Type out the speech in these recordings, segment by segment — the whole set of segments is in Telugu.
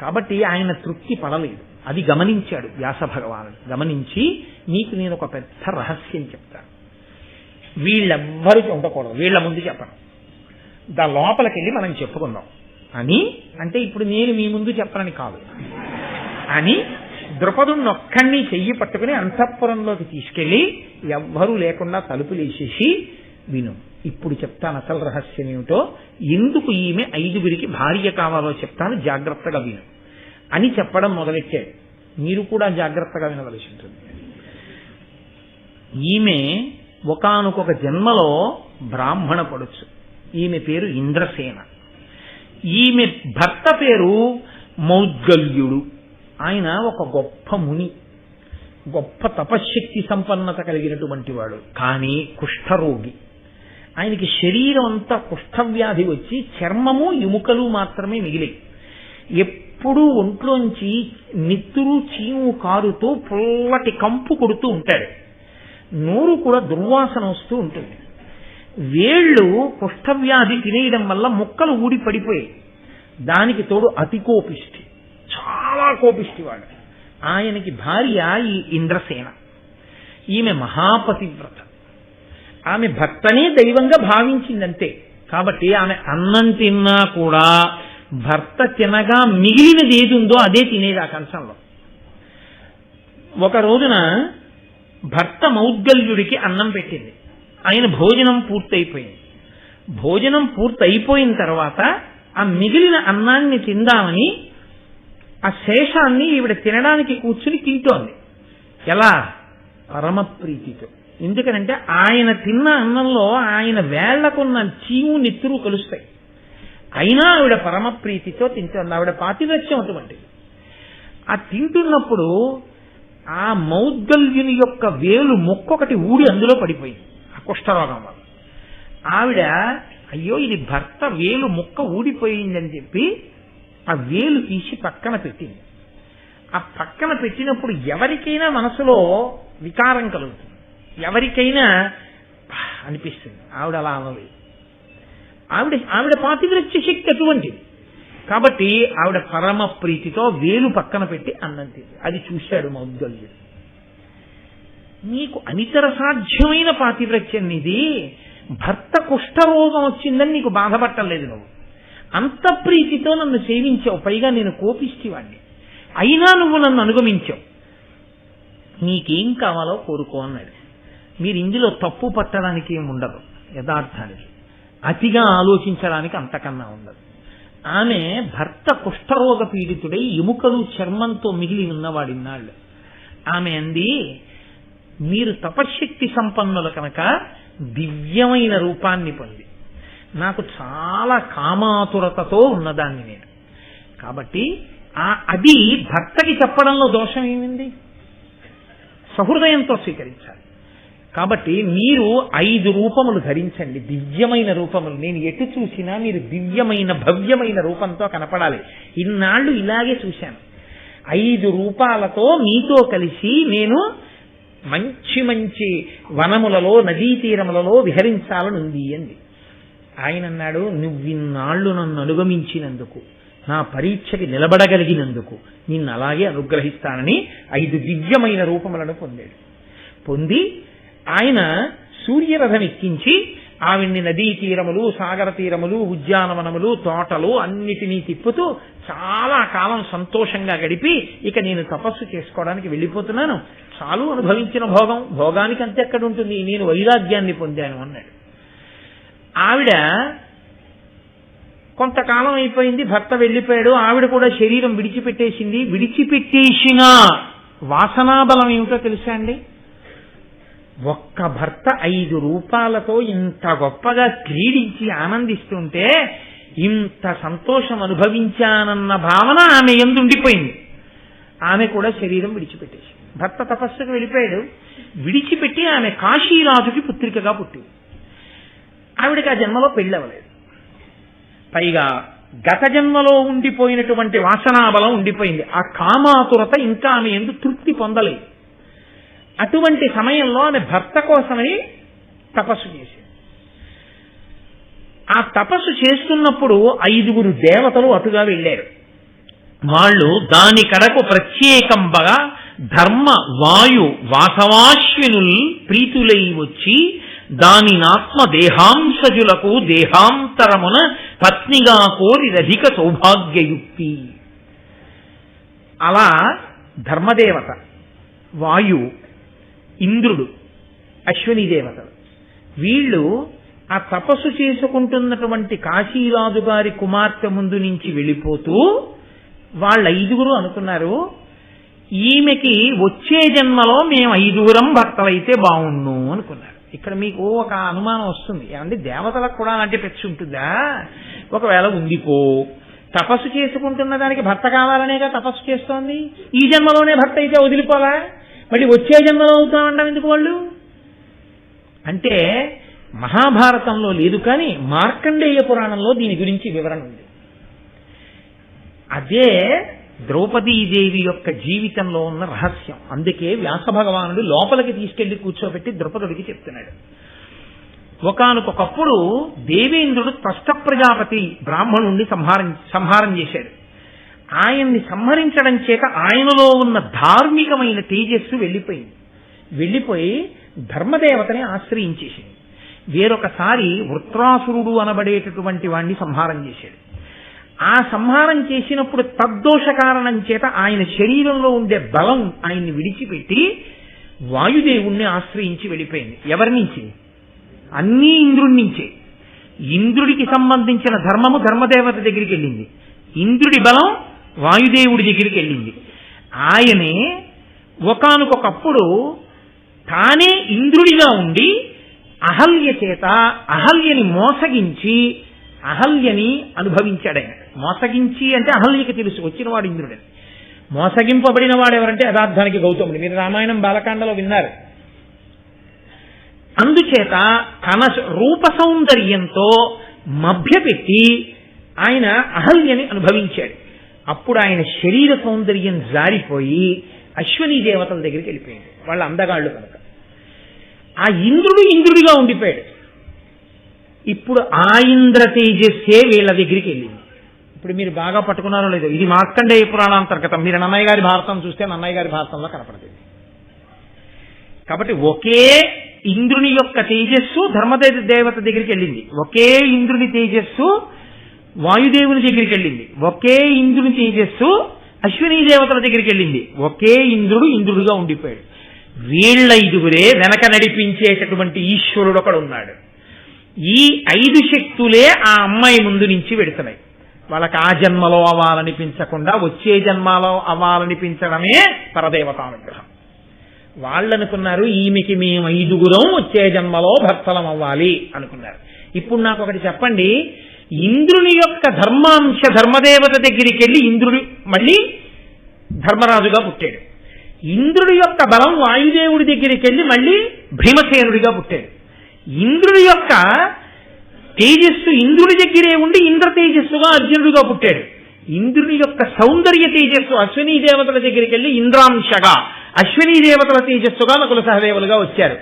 కాబట్టి ఆయన తృప్తి పడలేదు. అది గమనించాడు వ్యాస భగవానుడు. గమనించి నీకు నేను ఒక పెద్ద రహస్యం చెప్తాను. వీళ్ళెవ్వరికి ఉండకూడదు. వీళ్ళ ముందు చెప్పను. దా లోపలికి వెళ్ళి మనం చెప్పుకుందాం. అని అంటే ఇప్పుడు నేను మీ ముందు చెప్పనని కాదు. అని ద్రుపదుని ఒక్కడిని చెయ్యి పట్టుకుని అంతఃపురంలోకి తీసుకెళ్ళి ఎవ్వరూ లేకుండా తలుపులు వేసేసి విను ఇప్పుడు చెప్తాను అసలు రహస్యం ఏమిటో. ఎందుకు ఈమె ఐదుగురికి భార్య కావాలో చెప్తాను జాగ్రత్తగా విను. అని చెప్పడం మొదలెట్టాడు మీరు కూడా జాగ్రత్తగా వినవలసి ఉంటుంది. ఈమె ఒకానొక జన్మలో బ్రాహ్మణ పడుచు. ఈమె పేరు ఇంద్రసేన. ఈమె భర్త పేరు మౌద్గల్యుడు ఆయన ఒక గొప్ప ముని. గొప్ప తపశ్శక్తి సంపన్నత కలిగినటువంటి వాడు. కానీ కుష్ఠరోగి. ఆయనకి శరీరం అంతా కుష్ఠవ్యాధి వచ్చి చర్మము ఎముకలు మాత్రమే మిగిలి ఎప్పుడూ ఒంట్లోంచి నిత్తురు చీము కారుతూ పొల్లటి కంపు కొడుతూ ఉంటాడు. నోరు కూడా దుర్వాసన వస్తూ ఉంటుంది. వేళ్ళు కుష్ఠవ్యాధి తినేయడం వల్ల ముక్కలు ఊడి పడిపోయాయి దానికి తోడు అతి కోపిష్టి చాలా కోపిష్టి వాడు. ఆయనకి భార్య ఈ ఇంద్రసేన. ఈమె మహాపతివ్రత. ఆమె భర్తనే దైవంగా భావించిందంతే. కాబట్టి ఆమె అన్నం తిన్నా కూడా భర్త తినగా మిగిలినది ఏది ఉందో అదే తినేది ఆ కంచంలో. ఒక రోజున భర్త మౌద్గల్యుడికి అన్నం పెట్టింది. ఆయన భోజనం పూర్తయిపోయింది. భోజనం పూర్తయిపోయిన తర్వాత ఆ మిగిలిన అన్నాన్ని తిందామని ఆ శేషాన్ని ఈవిడ తినడానికి కూర్చుని తింటోంది. ఎలా? పరమప్రీతితో ఎందుకనంటే ఆయన తిన్న అన్నంలో ఆయన వేళ్ళకున్న చీము నెత్తురు కలుస్తాయి. అయినా ఆవిడ పరమప్రీతితో తింటుంది. ఆవిడ పాతివ్రత్యం అటువంటిది ఆ తింటున్నప్పుడు ఆ మౌద్గల్యుని యొక్క వేలు మొక్కొకటి ఊడి అందులో పడిపోయింది. ఆ కుష్ఠరోగం వల్ల. ఆవిడ అయ్యో ఇది భర్త వేలు ముక్క ఊడిపోయిందని చెప్పి ఆ వేలు తీసి పక్కన పెట్టింది. ఆ పక్కన పెట్టినప్పుడు ఎవరికైనా మనసులో వికారం కలుగుతుంది. ఎవరికైనా అనిపిస్తుంది. ఆవిడ అలా అనలేదు ఆవిడ ఆవిడ పాతివ్రత్య శక్తి అటువంటిది. కాబట్టి ఆవిడ పరమ ప్రీతితో వేలు పక్కన పెట్టి అన్నం తింది. అది చూశాడు మౌద్గల్యుడు. నీకు అనితర సాధ్యమైన పాతివ్రత్యం ఇది భర్త కుష్ఠరోగం వచ్చిందని నీకు బాధపట్టలేదు నువ్వు. అంత ప్రీతితో నన్ను సేవించావు. పైగా నేను కోపిస్తేవాడిని అయినా నువ్వు నన్ను అనుగమించావు. నీకేం కావాలో కోరుకో అన్నాడు. మీరు ఇందులో తప్పు పట్టడానికి ఏమి ఉండదు యథార్థానికి అతిగా ఆలోచించడానికి అంతకన్నా ఉండదు. ఆమె భర్త కుష్ఠరోగ పీడితుడై ఎముకలు చర్మంతో మిగిలి ఉన్నవాడిన్నాళ్ళు ఆమె అంది మీరు తపశ్శక్తి సంపన్నులు కనుక దివ్యమైన రూపాన్ని పొంది. నాకు చాలా కామాతురతతో ఉన్నదాన్ని నేను. కాబట్టి ఆ అది భర్తకి చెప్పడంలో దోషం ఏమింది? సహృదయంతో స్వీకరించాలి. కాబట్టి మీరు ఐదు రూపములు ధరించండి. దివ్యమైన రూపములు. నేను ఎటు చూసినా మీరు దివ్యమైన భవ్యమైన రూపంతో కనపడాలి. ఇన్నాళ్ళు ఇలాగే చూశాను. ఐదు రూపాలతో మీతో కలిసి నేను మంచి మంచి వనములలో నదీ తీరములలో విహరించాలని ఉంది అంది. ఆయన అన్నాడు నువ్విన్నాళ్ళు నన్ను అనుగమించినందుకు నా పరీక్షకి నిలబడగలిగినందుకు నిన్ను అలాగే అనుగ్రహిస్తానని ఐదు దివ్యమైన రూపములను పొందాడు. పొంది ఆయన సూర్యరథం ఎక్కించి ఆవిడ్ని నదీ తీరములు సాగర తీరములు ఉద్యానవనములు తోటలు అన్నిటినీ తిప్పుతూ చాలా కాలం సంతోషంగా గడిపి ఇక నేను తపస్సు చేసుకోవడానికి వెళ్ళిపోతున్నాను. చాలు అనుభవించిన భోగం. భోగానికి అంతే ఎక్కడ ఉంటుంది? నేను వైరాగ్యాన్ని పొందాను అన్నాడు. ఆవిడ కొంతకాలం అయిపోయింది భర్త వెళ్ళిపోయాడు. ఆవిడ కూడా శరీరం విడిచిపెట్టేసింది. విడిచిపెట్టేసిన వాసనాబలం ఏమిటో తెలుసా అండి? ఒక్క భర్త ఐదు రూపాలతో ఇంత గొప్పగా క్రీడించి ఆనందిస్తుంటే ఇంత సంతోషం అనుభవించానన్న భావన ఆమె ఎందుండిపోయింది. ఆమె కూడా శరీరం విడిచిపెట్టేసి భర్త తపస్సుకు వెళ్ళిపోయాడు. విడిచిపెట్టి ఆమె కాశీరాజుకి పుత్రికగా పుట్టింది. ఆవిడకి ఆ జన్మలో పెళ్ళవలేదు. పైగా గత జన్మలో ఉండిపోయినటువంటి వాసనాబలం ఉండిపోయింది. ఆ కామాతురత ఇంకా ఆమె ఎందు తృప్తి పొందలేదు. అటువంటి సమయంలో ఆమె భర్త కోసమని తపస్సు చేసింది. ఆ తపస్సు చేస్తున్నప్పుడు ఐదుగురు దేవతలు అటుగా వెళ్ళారు. వాళ్ళు దాని కడకు ప్రత్యేకంబగా ధర్మ వాయు వాసవాశ్వినుల్ ప్రీతులై వచ్చి దాని నాత్మ దేహాంశజులకు దేహాంతరమున పత్నిగా కోరిరధిక సౌభాగ్యయుక్తి. అలా ధర్మదేవత వాయు ఇంద్రుడు అశ్విని దేవతలు వీళ్ళు ఆ తపస్సు చేసుకుంటున్నటువంటి కాశీరాజు గారి కుమార్తె ముందు నుంచి వెళ్ళిపోతూ వాళ్ళ ఐదుగురు అనుకున్నారు ఈమెకి వచ్చే జన్మలో మేము ఐదుగురం భర్తలైతే బాగుండు అనుకున్నారు. ఇక్కడ మీకు ఒక అనుమానం వస్తుంది. ఏమంటే దేవతలకు కూడా అలాంటి పెచ్చి ఉంటుందా? ఒకవేళ ఉండిపో. తపస్సు చేసుకుంటున్న దానికి భర్త కావాలనేగా తపస్సు చేస్తోంది. ఈ జన్మలోనే భర్త అయితే వదిలిపోలా? మళ్ళీ వచ్చే జన్మలో అవుతామంటాం ఎందుకు వాళ్ళు? అంటే మహాభారతంలో లేదు కానీ మార్కండేయ పురాణంలో దీని గురించి వివరణ ఉంది. అదే ద్రౌపదీదేవి యొక్క జీవితంలో ఉన్న రహస్యం. అందుకే వ్యాస భగవానుడు లోపలికి తీసుకెళ్ళి కూర్చోబెట్టి ద్రౌపదుడికి చెప్తున్నాడు. ఒకనకొకప్పుడు దేవేంద్రుడు త్వష్ట ప్రజాపతి బ్రాహ్మణుణ్ణి సంహారం సంహారం చేశాడు. ఆయన్ని సంహరించడం చేత ఆయనలో ఉన్న ధార్మికమైన తేజస్సు వెళ్ళిపోయింది. వెళ్ళిపోయి ధర్మదేవతని ఆశ్రయించేసింది. వేరొకసారి వృత్రాసురుడు అనబడేటటువంటి వాణ్ణి సంహారం చేశాడు. ఆ సంహారం చేసినప్పుడు తద్దోష కారణం చేత ఆయన శరీరంలో ఉండే బలం ఆయన్ని విడిచిపెట్టి వాయుదేవుణ్ణి ఆశ్రయించి వెళ్ళిపోయింది. ఎవరి నుంచి? అన్నీ ఇంద్రుడి నుంచే. ఇంద్రుడికి సంబంధించిన ధర్మము ధర్మదేవత దగ్గరికి వెళ్ళింది. ఇంద్రుడి బలం వాయుదేవుడి దగ్గరికి వెళ్ళింది. ఆయనే ఒకనకొకప్పుడు తానే ఇంద్రుడిగా ఉండి అహల్య చేత అహల్యని మోసగించి అహల్యని అనుభవించాడని మోసగించి అంటే అహల్యకి తెలుసు వచ్చినవాడు ఇంద్రుడని మోసగింపబడిన వాడు ఎవరంటే యథార్థానికి గౌతముడు. మీరు రామాయణం బాలకాండలో విన్నారు. అందుచేత తన రూప సౌందర్యంతో మభ్యపెట్టి ఆయన అహల్యని అనుభవించాడు. అప్పుడు ఆయన శరీర సౌందర్యం జారిపోయి అశ్వనీ దేవతల దగ్గరికి వెళ్ళిపోయింది వాళ్ళ అందగాళ్ళు కనుక. ఆ ఇంద్రుడు ఇంద్రుడిగా ఉండిపోయాడు. ఇప్పుడు ఆ ఇంద్ర తేజస్సే వీళ్ళ దగ్గరికి వెళ్ళింది. ఇప్పుడు మీరు బాగా పట్టుకున్నారో లేదో ఇది మార్కండేయ పురాణాంతర్గతం. మీరు నన్నయ్య గారి భారతం చూస్తే నన్నయ్య గారి భారతంలో కనపడుతుంది కాబట్టి ఒకే ఇంద్రుని యొక్క తేజస్సు ధర్మదేవ దేవత దగ్గరికి వెళ్ళింది. ఒకే ఇంద్రుని తేజస్సు వాయుదేవుని దగ్గరికి వెళ్ళింది. ఒకే ఇంద్రుని తేజస్సు అశ్విని దేవతల దగ్గరికి వెళ్ళింది. ఒకే ఇంద్రుడు ఇంద్రుడుగా ఉండిపోయాడు. వీళ్ళ ఐదుగురే వెనక నడిపించేటటువంటి ఈశ్వరుడు ఒకడు ఉన్నాడు. ఈ ఐదు శక్తులే ఆ అమ్మాయి ముందు నుంచి వెడుతున్నాయి వాళ్ళకి ఆ జన్మలో అవ్వాలనిపించకుండా వచ్చే జన్మలో అవ్వాలనిపించడమే పరదేవతానుగ్రహం వాళ్ళనుకున్నారు ఈమెకి మేము ఐదుగురం వచ్చే జన్మలో భర్తలం అవ్వాలి అనుకున్నారు. ఇప్పుడు నాకు ఒకటి చెప్పండి ఇంద్రుని యొక్క ధర్మాంశ ధర్మదేవత దగ్గరికి వెళ్ళి ఇంద్రుడు మళ్ళీ ధర్మరాజుగా పుట్టాడు. ఇంద్రుడి యొక్క బలం వాయుదేవుడి దగ్గరికి వెళ్ళి మళ్ళీ భీమసేనుడిగా పుట్టాడు. ఇంద్రుడి యొక్క తేజస్సు ఇంద్రుడి దగ్గరే ఉండి ఇంద్ర తేజస్సుగా అర్జునుడిగా పుట్టాడు. ఇంద్రుని యొక్క సౌందర్య తేజస్సు అశ్వినీ దేవతల దగ్గరికి వెళ్ళి ఇంద్రాంశగా అశ్వినీ దేవతల తేజస్సుగా నకుల సహదేవులుగా వచ్చారు.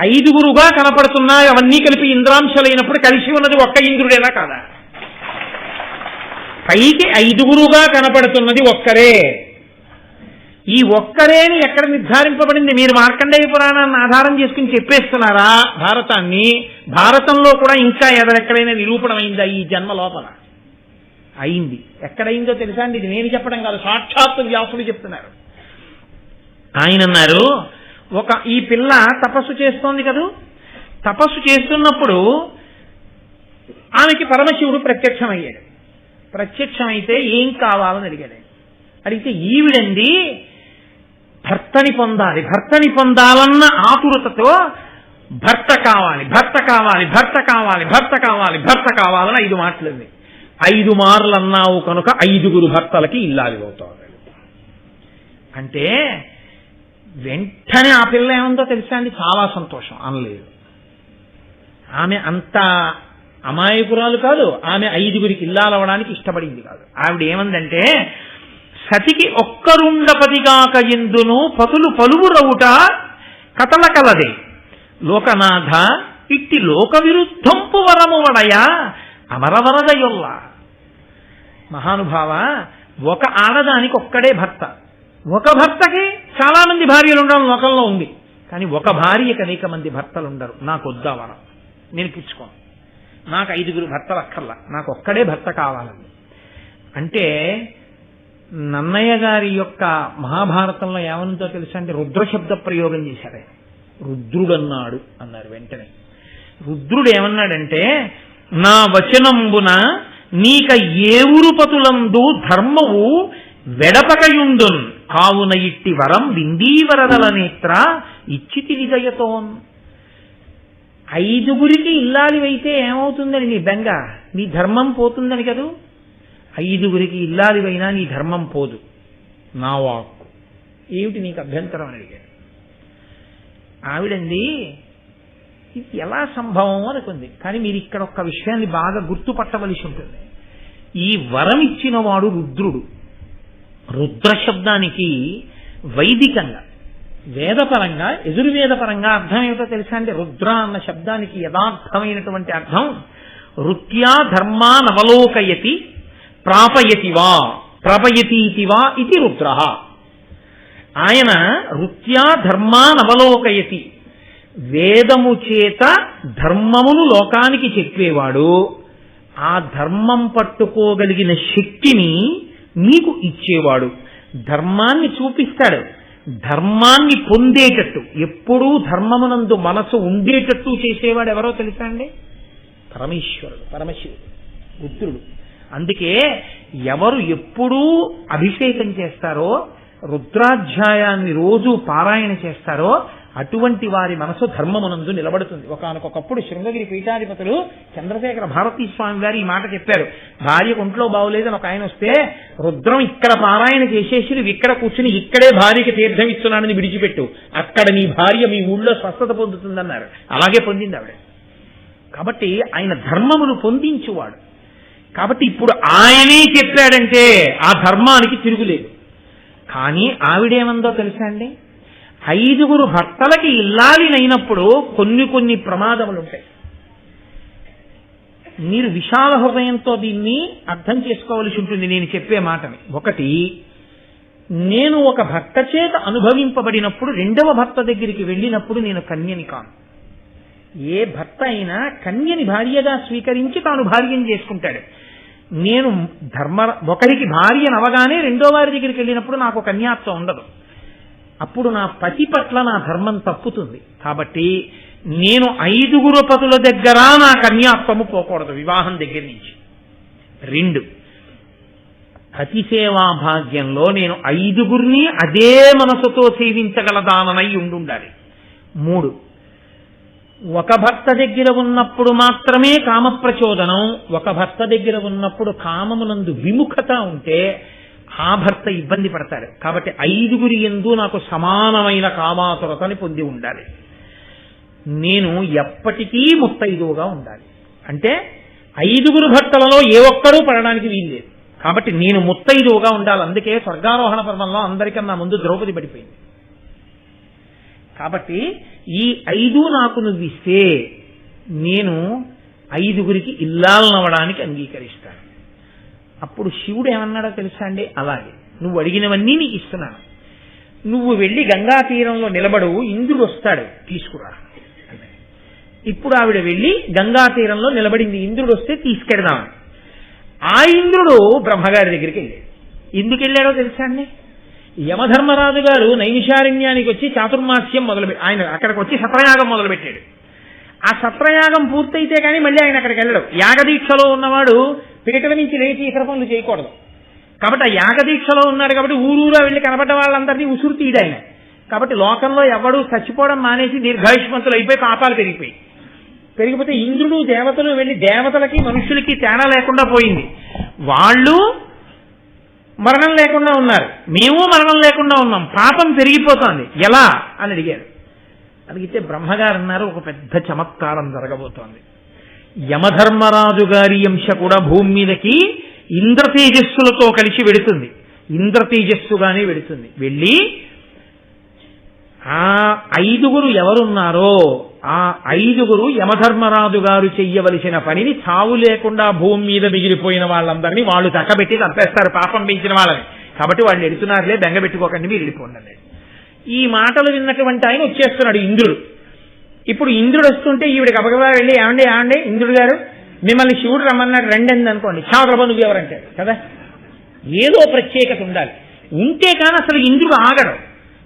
ఐదుగురుగా కనపడుతున్నాయి అవన్నీ కలిపి ఇంద్రాంశలైనప్పుడు కలిసి ఉన్నది ఒక్క ఇంద్రుడేనా కాదా? పైకి ఐదుగురుగా కనపడుతున్నది ఒక్కరే. ఈ ఒక్కరేని ఎక్కడ నిర్ధారింపబడింది? మీరు మార్కండేయ పురాణాన్ని ఆధారం చేసుకుని చెప్పేస్తున్నారా? భారతాన్ని? భారతంలో కూడా ఇంకా ఎదరెక్కడైనా నిరూపణమైందా ఈ జన్మ లోపల? అయింది. ఎక్కడైందో తెలుసా అండి? ఇది నేను చెప్పడం కాదు సాక్షాత్తు వ్యాసులు చెప్తున్నారు. ఆయన అన్నారు ఒక ఈ పిల్ల తపస్సు చేస్తోంది కదూ? తపస్సు చేస్తున్నప్పుడు ఆమెకి పరమశివుడు ప్రత్యక్షమయ్యాడు. ప్రత్యక్షమైతే ఏం కావాలని అడిగాడు అడిగితే ఈవిడండి భర్తని పొందాలి. భర్తని పొందాలన్న ఆతురతతో భర్త కావాలి భర్త కావాలి భర్త కావాలి భర్త కావాలి భర్త కావాలని ఐదు మాటలుంది ఐదు మార్లు అన్నావు కనుక ఐదుగురు భర్తలకి ఇల్లాలి అవుతావు అంటే వెంటనే ఆ పిల్ల ఏముందో తెలుసా అండి? చాలా సంతోషం. అనలేదు. ఆమె అంత అమాయకురాలు కాదు ఆమె ఐదుగురికి ఇల్లాలవడానికి ఇష్టపడింది కాదు. ఆవిడ ఏమందంటే సతికి ఒక్కరుండపతిగాక ఎందును పతులు పలువురవుట కథల కలదే. లోకనాథ ఇట్టి లోక విరుద్ధంపు వరము వడయ అమరవరదయొల్ల మహానుభావ ఒక ఆడదానికి ఒక్కడే భర్త. ఒక భర్తకి చాలా మంది భార్యలు ఉండడం లోకంలో ఉంది. కానీ ఒక భార్యకి అనేక మంది భర్తలు ఉండరు నాకు వద్దా వరం? నేను పుచ్చుకోను నాకు ఐదుగురు భర్తలు అక్కర్లా. నాకు ఒక్కడే భర్త కావాలని. అంటే నన్నయ్య గారి యొక్క మహాభారతంలో ఏమనుందో తెలుసా అంటే రుద్రశబ్ద ప్రయోగం చేశారే. రుద్రుడన్నాడు అన్నారు వెంటనే. రుద్రుడు ఏమన్నాడంటే నా వచనంబున నీక ఏవురుపతులందు ధర్మవు వెడపకయుండున్. కావున ఇట్టి వరం విందీవరదల నేత్ర ఇచ్చితి విజయతోన్ ఐదుగురికి ఇల్లాలివైతే ఏమవుతుందని నీ బెంగ? నీ ధర్మం పోతుందని కదూ? ఐదుగురికి ఇల్లాలివైనా నీ ధర్మం పోదు. నా వాక్కు. ఏమిటి నీకు అభ్యంతరం అని అడిగాడు. ఆవిడండి ఇది ఎలా సంభవం అనుకుంది. కానీ మీరు ఇక్కడ ఒక్క విషయాన్ని బాగా గుర్తుపట్టవలసి ఉంటుంది. ఈ వరం ఇచ్చిన వాడు రుద్రుడు. రుద్ర శబ్దానికి వైదికంగా వేదపరంగా ఎదుర్వేదపరంగా అర్థం ఏమిటో తెలుసా అంటే రుద్ర అన్న శబ్దానికి యథార్థమైనటువంటి అర్థం రుత్యా ధర్మానవలోకయతి ప్రాపయతి వా ప్రపయతీతి వా ఇది రుద్ర. ఆయన రుత్యా ధర్మానవలోకయతి వేదము చేత ధర్మమును లోకానికి చెప్పేవాడు. ఆ ధర్మం పట్టుకోగలిగిన శక్తిని మీకు ఇచ్చేవాడు. ధర్మాన్ని చూపిస్తాడు. ధర్మాన్ని పొందేటట్టు ఎప్పుడూ ధర్మమునందు మనసు ఉండేటట్టు చేసేవాడు ఎవరో తెలుసా అండి? పరమేశ్వరుడు పరమశివుడు రుద్రుడు. అందుకే ఎవరు ఎప్పుడూ అభిషేకం చేస్తారో రుద్రాధ్యాయాన్ని రోజు పారాయణ చేస్తారో అటువంటి వారి మనసు ధర్మమునందు నిలబడుతుంది. ఒకనకొకప్పుడు శృంగగిరి పీఠాధిపతులు చంద్రశేఖర భారతీ స్వామి గారు ఈ మాట చెప్పారు. భార్య ఒంట్లో బాగులేదని ఒక ఆయన వస్తే రుద్రం ఇక్కడ పారాయణ చేసేసి నువ్వు ఇక్కడ కూర్చుని ఇక్కడే భార్యకి తీర్థం ఇస్తున్నానని విడిచిపెట్టు. అక్కడ నీ భార్య మీ ఊళ్ళో స్వస్థత పొందుతుందన్నారు. అలాగే పొందింది ఆవిడ. కాబట్టి ఆయన ధర్మమును పొందించువాడు. కాబట్టి ఇప్పుడు ఆయనే చెప్పాడంటే ఆ ధర్మానికి తిరుగులేదు. కానీ ఆవిడేమందో తెలుసా అండి? ఐదుగురు భర్తలకి ఇల్లాలినైనప్పుడు కొన్ని కొన్ని ప్రమాదములుంటాయి. మీరు విశాల హృదయంతో దీన్ని అర్థం చేసుకోవలసి ఉంటుంది. నేను చెప్పే మాటని. ఒకటి నేను ఒక భర్త చేత అనుభవింపబడినప్పుడు రెండవ భర్త దగ్గరికి వెళ్ళినప్పుడు నేను కన్యని కాను. ఏ భర్త అయినా కన్యని భార్యగా స్వీకరించి తాను భార్యం చేసుకుంటాడు. నేను ధర్మ ఒకరికి భార్యను అవగానే రెండో వారి దగ్గరికి వెళ్ళినప్పుడు నాకు కన్యాత్వం ఉండదు. అప్పుడు నా పతి పట్ల నా ధర్మం తప్పుతుంది. కాబట్టి నేను ఐదుగురు పతుల దగ్గర నా కన్యాత్వము పోకూడదు వివాహం దగ్గర నుంచి. రెండు పతిసేవా భాగ్యంలో నేను ఐదుగురిని అదే మనసుతో సేవించగలదాననై ఉండుండాలి. మూడు ఒక భర్త దగ్గర ఉన్నప్పుడు మాత్రమే కామ ప్రచోదనం ఒక భర్త దగ్గర ఉన్నప్పుడు కామమునందు విముఖత ఉంటే ఆ భర్త ఇబ్బంది పడతాడు. కాబట్టి ఐదుగురి ఎందు నాకు సమానమైన కామాతురతని పొంది ఉండాలి. నేను ఎప్పటికీ ముత్తైదువుగా ఉండాలి. అంటే ఐదుగురు భర్తలలో ఏ ఒక్కరూ పడడానికి వీల్లేదు కాబట్టి నేను ముత్తైదువుగా ఉండాలి. అందుకే స్వర్గారోహణ పర్వంలో అందరికన్నా ముందు ద్రౌపది పడిపోయింది. కాబట్టి ఈ ఐదు నాకు నువ్విస్తే నేను ఐదుగురికి ఇల్లాలనవడానికి అంగీకరిస్తాను. అప్పుడు శివుడు ఏమన్నాడో తెలుసా అండి? అలాగే. నువ్వు అడిగినవన్నీ నీకు ఇస్తున్నాను. నువ్వు వెళ్ళి గంగా తీరంలో నిలబడు ఇంద్రుడు వస్తాడు తీసుకురా. ఇప్పుడు ఆవిడ వెళ్ళి గంగా తీరంలో నిలబడింది ఇంద్రుడు వస్తే తీసుకెడదామని ఆ ఇంద్రుడు బ్రహ్మగారి దగ్గరికి వెళ్ళాడు. ఎందుకు వెళ్ళాడో తెలుసా అండి? యమధర్మరాజు గారు నైమిషారణ్యానికి వచ్చి చాతుర్మాస్యం మొదలుపెట్టి ఆయన అక్కడికి వచ్చి సత్రయాగం మొదలుపెట్టాడు. ఆ సత్రయాగం పూర్తయితే కానీ మళ్ళీ ఆయన అక్కడికి వెళ్ళడు. యాగదీక్షలో ఉన్నవాడు పీటల నుంచి లేచి ఇతర పనులు చేయకూడదు. కాబట్టి ఆ యాగదీక్షలో ఉన్నాడు కాబట్టి ఊరూరా వెళ్ళి కనబడ్డ వాళ్ళందరినీ ఉసురు తీయడు కాబట్టి లోకంలో ఎవడూ చచ్చిపోవడం మానేసి దీర్ఘాయుష్మంతులు అయిపోయి పాపాలు పెరిగిపోయి పెరిగిపోతే ఇంద్రుడు దేవతలు వెళ్ళి దేవతలకి మనుషులకి తేడా లేకుండా పోయింది. వాళ్ళు మరణం లేకుండా ఉన్నారు. మేము మరణం లేకుండా ఉన్నాం. పాపం పెరిగిపోతోంది. ఎలా? అని అడిగారు అడిగితే బ్రహ్మగారు అన్నారు ఒక పెద్ద చమత్కారం జరగబోతోంది. యమధర్మరాజు గారి అంశ కూడా భూమి మీదకి ఇంద్ర తేజస్సులతో కలిసి వెడుతుంది. ఇంద్ర తేజస్సుగానే వెడుతుంది. వెళ్ళి ఆ ఐదుగురు ఎవరున్నారో ఆ ఐదుగురు యమధర్మరాజు గారు చెయ్యవలసిన పనిని చావు లేకుండా భూమి మీద మిగిలిపోయిన వాళ్ళందరినీ వాళ్ళు చక్కబెట్టి చంపేస్తారు పాపం పెంచిన వాళ్ళని. కాబట్టి వాళ్ళు ఎడుతున్నారులే బెంగ పెట్టుకోకండి మీరు వెళ్ళిపోండి ఈ మాటలు విన్నటువంటి ఆయన వచ్చేస్తున్నాడు ఇంద్రుడు. ఇప్పుడు ఇంద్రుడు వస్తుంటే ఈవిడ గబగబా వెళ్ళి ఏమండి ఏమండి ఇంద్రుడు గారు మిమ్మల్ని శివుడు రమ్మన్నాడు రండి అంది అనుకోండి చాకరబా నువ్వు ఎవరంటే కదా? ఏదో ప్రత్యేకత ఉండాలి. ఉంటే కానీ అసలు ఇంద్రుడు ఆగడు.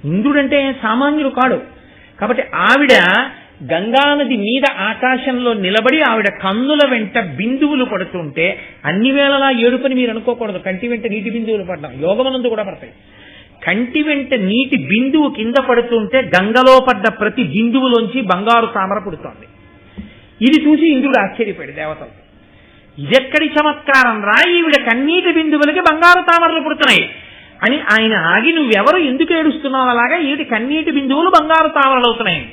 ఇంద్రుడు అంటే సామాన్యుడు కాడు. కాబట్టి ఆవిడ గంగానది మీద ఆకాశంలో నిలబడి ఆవిడ కన్నుల వెంట బిందువులు పడుతుంటే అన్ని వేళలా ఏడుపని మీరు అనుకోకూడదు. కంటి వెంట నీటి బిందువులు పడడం. యోగమనందు కూడా పడతాయి. కంటి వెంట నీటి బిందువు కింద పడుతుంటే గంగలో పడ్డ ప్రతి బిందువులోంచి బంగారు తామర పుడుతోంది. ఇది చూసి ఇంద్రుడు ఆశ్చర్యపోయాడు దేవతలు. ఇదెక్కడి చమత్కారం రా ఈవిడ కన్నీటి బిందువులకి బంగారు తామరలు పుడుతున్నాయి. అని ఆయన ఆగి నువ్వెవరు? ఎందుకు ఏడుస్తున్నావు? అలాగా ఈవిడి కన్నీటి బిందువులు బంగారు తామరలు అవుతున్నాయి.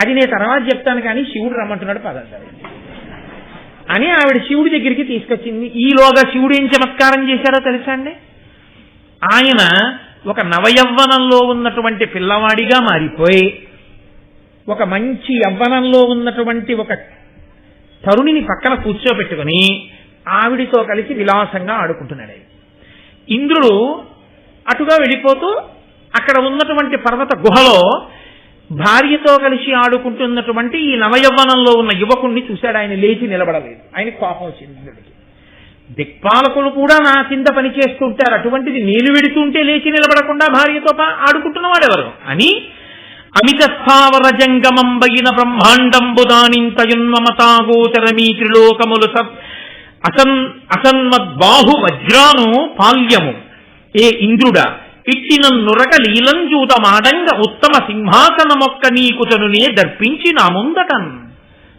అది నేను తర్వాత చెప్తాను కానీ శివుడు రమ్మంటున్నాడు పదండి. అని ఆవిడ శివుడి దగ్గరికి తీసుకొచ్చింది. ఈలోగా శివుడు ఏం చమత్కారం చేశారో తెలుసా అండి? ఆయన ఒక నవయవ్వనంలో ఉన్నటువంటి పిల్లవాడిగా మారిపోయి ఒక మంచి యవ్వనంలో ఉన్నటువంటి ఒక తరుణిని పక్కన కూర్చోబెట్టుకుని ఆవిడితో కలిసి విలాసంగా ఆడుకుంటున్నాడు. ఇంద్రుడు అటుగా వెళ్ళిపోతూ అక్కడ ఉన్నటువంటి పర్వత గుహలో భార్యతో కలిసి ఆడుకుంటున్నటువంటి ఈ నవయవ్వనంలో ఉన్న యువకుణ్ణి చూశాడు. ఆయన లేచి నిలబడలేదు. ఆయన కోపం వచ్చింది ఇంద్రుడికి. దిక్పాలకులు కూడా నా కింద పని చేస్తుంటారు. అటువంటిది నేను విడుతుంటే లేచి నిలబడకుండా భార్యతో పా- ఆడుకుంటున్నవాడెవరు? అని అమిత స్థావర జంగమంబయిన బ్రహ్మాండంబుదానింతయున్మమతాగోచరమీ త్రిలోకములు సత్ అసన్ అసన్మద్బాహు వజ్రాను పాల్యము. ఏ ఇంద్రుడా ఇట్టిన నురక లీలంజూత మాడంగ ఉత్తమ సింహాసనమొక్క నీకుతనునే దర్పించి నా ముందటన్.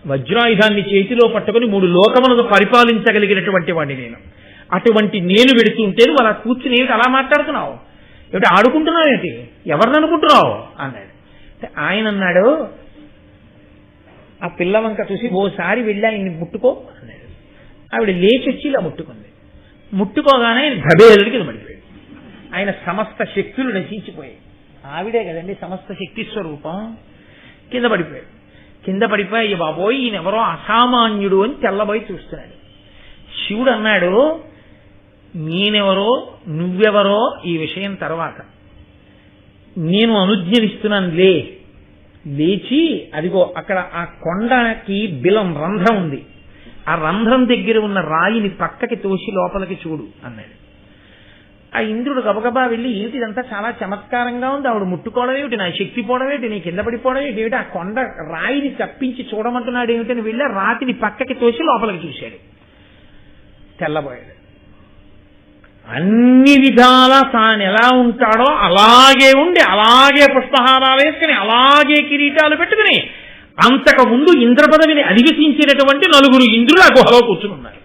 వజ్రాయుధాన్ని చేతిలో పట్టుకుని మూడు లోకములను పరిపాలించగలిగినటువంటి వాడిని నేను. అటువంటి నేను వెడుతుంటే నువ్వు అలా కూర్చుని ఏమిటి అలా మాట్లాడుతున్నావు? ఏమిటి ఆడుకుంటున్నావు ఏంటి? ఎవరిని అనుకుంటున్నావు? అన్నాడు. ఆయన అన్నాడు ఆ పిల్లవంక చూసి ఓసారి వెళ్ళి ఆయన్ని ముట్టుకో అన్నాడు. ఆవిడ లేచి వచ్చి ఇలా ముట్టుకుంది. ముట్టుకోగానే ఆయన మడిపోయాడు కింద ఆయన సమస్త శక్తులు నశించిపోయాయి. ఆవిడే కదండి సమస్త శక్తి స్వరూపం కింద పడిపోయాడు. కింద పడిపోయి "అయ్య బాబోయ్ ఈయన ఎవరో అసామాన్యుడు అని తెల్లబోయి చూస్తున్నాడు. శివుడు అన్నాడు నేనెవరో నువ్వెవరో ఈ విషయం తర్వాత. నేను అనుజ్ఞనిస్తున్నాను లే లేచి అదిగో అక్కడ ఆ కొండకి బిలం రంధ్రం ఉంది. ఆ రంధ్రం దగ్గర ఉన్న రాయిని పక్కకి తోసి లోపలికి చూడు అన్నాడు. ఆ ఇంద్రుడు గబగబా వెళ్ళి ఏమిటి ఇదంతా చాలా చమత్కారంగా ఉంది. ఆవిడ ముట్టుకోవడం ఏమిటి? నా శక్తి పోవడం ఏమిటి? నీ కింద పడిపోవడం ఏమిటి? ఏమిటి? ఆ కొండ రాయిని తప్పించి చూడమంటున్నాడు ఏమిటని వెళ్ళి రాతిని పక్కకి తోసి లోపలికి చూశాడు. తెల్లబోయాడు. అన్ని విధాలా తాను ఎలా ఉంటాడో అలాగే ఉండి అలాగే పుష్పహారాలు వేసుకుని అలాగే కిరీటాలు పెట్టుకుని అంతకు ముందు ఇంద్ర పదవిని అధిగతించినటువంటి నలుగురు ఇంద్రులు ఆ గుహలో కూర్చున్నారు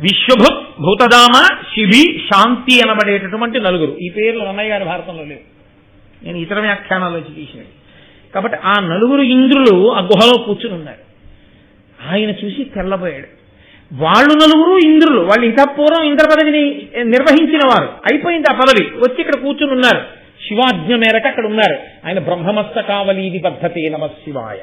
విశ్వభుత్ భూతదామ శిబి శాంతి అనబడేటటువంటి నలుగురు. ఈ పేర్లు అన్నయ్య గారి భారతంలో లేవు. నేను ఇతర వ్యాఖ్యానాలు వచ్చి తీసినవి. కాబట్టి ఆ నలుగురు ఇంద్రులు ఆ గుహలో కూర్చుని ఉన్నారు. ఆయన చూసి తెల్లబోయాడు. వాళ్ళు నలుగురు ఇంద్రులు. వాళ్ళు ఇంత పూర్వం ఇంద్ర పదవిని నిర్వహించిన వారు. అయిపోయింది ఆ పదవి. వచ్చి ఇక్కడ కూర్చుని ఉన్నారు. శివాజ్ఞ మేరకు అక్కడ ఉన్నారు. ఆయన బ్రహ్మమస్త కావలీది పద్ధతి నమ శివాయ.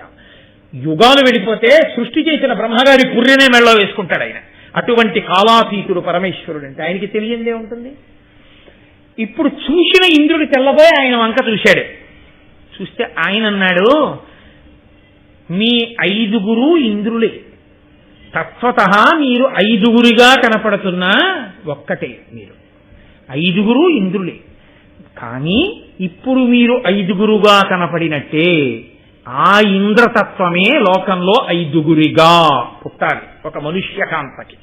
యుగాలు వెళ్ళిపోతే సృష్టి చేసిన బ్రహ్మగారి పుర్రెనే మెళ్ళ వేసుకుంటాడు ఆయన. అటువంటి కాలాతీతుడు పరమేశ్వరుడు అంటే ఆయనకి తెలియందే ఉంటుంది. ఇప్పుడు చూసిన ఇంద్రుడు తెల్లబోయి ఆయన వంక చూశాడు. చూస్తే ఆయన అన్నాడు మీ ఐదుగురు ఇంద్రులే. తత్వత మీరు ఐదుగురిగా కనపడుతున్నా ఒక్కటే మీరు. ఐదుగురు ఇంద్రులే. కానీ ఇప్పుడు మీరు ఐదుగురుగా కనపడినట్టే ఆ ఇంద్రతత్వమే లోకంలో ఐదుగురిగా పుట్టాలి. ఒక మనుష్యకాంతకి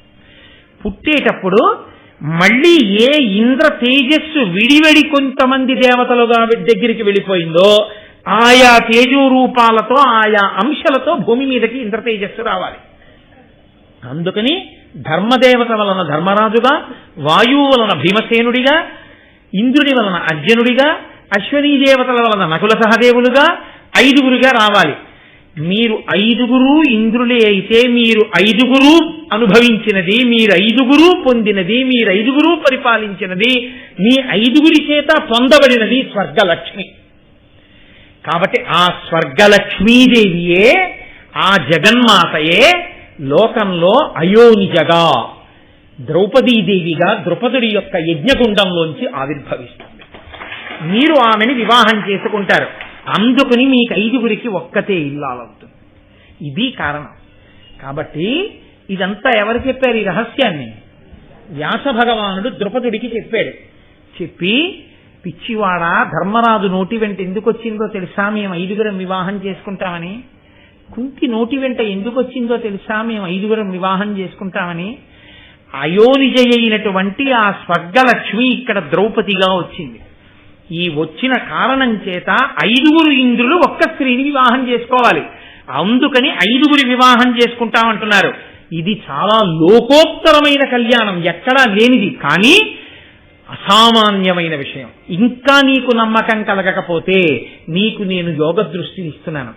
పుట్టేటప్పుడు మళ్ళీ ఏ ఇంద్ర తేజస్సు విడివడి కొంతమంది దేవతలుగా దగ్గరికి వెళ్ళిపోయిందో ఆయా తేజోరూపాలతో ఆయా అంశాలతో భూమి మీదకి ఇంద్ర తేజస్సు రావాలి. అందుకని ధర్మదేవత వలన ధర్మరాజుగా వాయువు వలన భీమసేనుడిగా ఇంద్రుడి వలన అర్జునుడిగా అశ్వనీ దేవతల వలన నకుల సహదేవులుగా ఐదుగురుగా రావాలి. మీరు ఐదుగురు ఇంద్రులే అయితే మీరు ఐదుగురు అనుభవించినది మీరు ఐదుగురు పొందినది మీరు ఐదుగురు పరిపాలించినది మీ ఐదుగురి చేత పొందబడినది స్వర్గలక్ష్మి. కాబట్టి ఆ స్వర్గలక్ష్మీదేవియే ఆ జగన్మాతయే లోకంలో అయోనిజగా ద్రౌపదీదేవిగా ద్రుపదుడి యొక్క యజ్ఞగుండంలోంచి ఆవిర్భవిస్తుంది. మీరు ఆమెని వివాహం చేసుకుంటారు. అందుకుని మీకు ఐదుగురికి ఒక్కతే ఇల్లాలవుతుంది ఇది కారణం. కాబట్టి ఇదంతా ఎవరు చెప్పారు ఈ రహస్యాన్ని? వ్యాస భగవానుడు ద్రుపదుడికి చెప్పాడు. చెప్పి పిచ్చివాడ ధర్మరాజు నోటి వెంట ఎందుకు వచ్చిందో తెలుసా? మేము ఐదుగురం వివాహం చేసుకుంటామని. కుంతి నోటి వెంట ఎందుకు వచ్చిందో తెలుసా? మేము ఐదుగురం వివాహం చేసుకుంటామని. అయోనిజయ అయినటువంటి ఆ స్వర్గలక్ష్మి ఇక్కడ ద్రౌపదిగా వచ్చింది. ఈ వచ్చిన కారణం చేత ఐదుగురు ఇంద్రులు ఒక్క స్త్రీని వివాహం చేసుకోవాలి. అందుకని ఐదుగురి వివాహం చేసుకుంటామంటున్నారు. ఇది చాలా లోకోత్తరమైన కళ్యాణం ఎక్కడా లేనిది. కానీ అసామాన్యమైన విషయం. ఇంకా నీకు నమ్మకం కలగకపోతే నీకు నేను యోగ దృష్టిని ఇస్తున్నాను.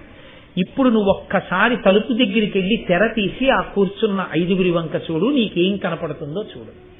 ఇప్పుడు నువ్వు ఒక్కసారి తలుపు దగ్గరికి వెళ్ళి తెర తీసి ఆ కూర్చున్న ఐదుగురి వంక చూడు నీకేం కనపడుతుందో చూడు.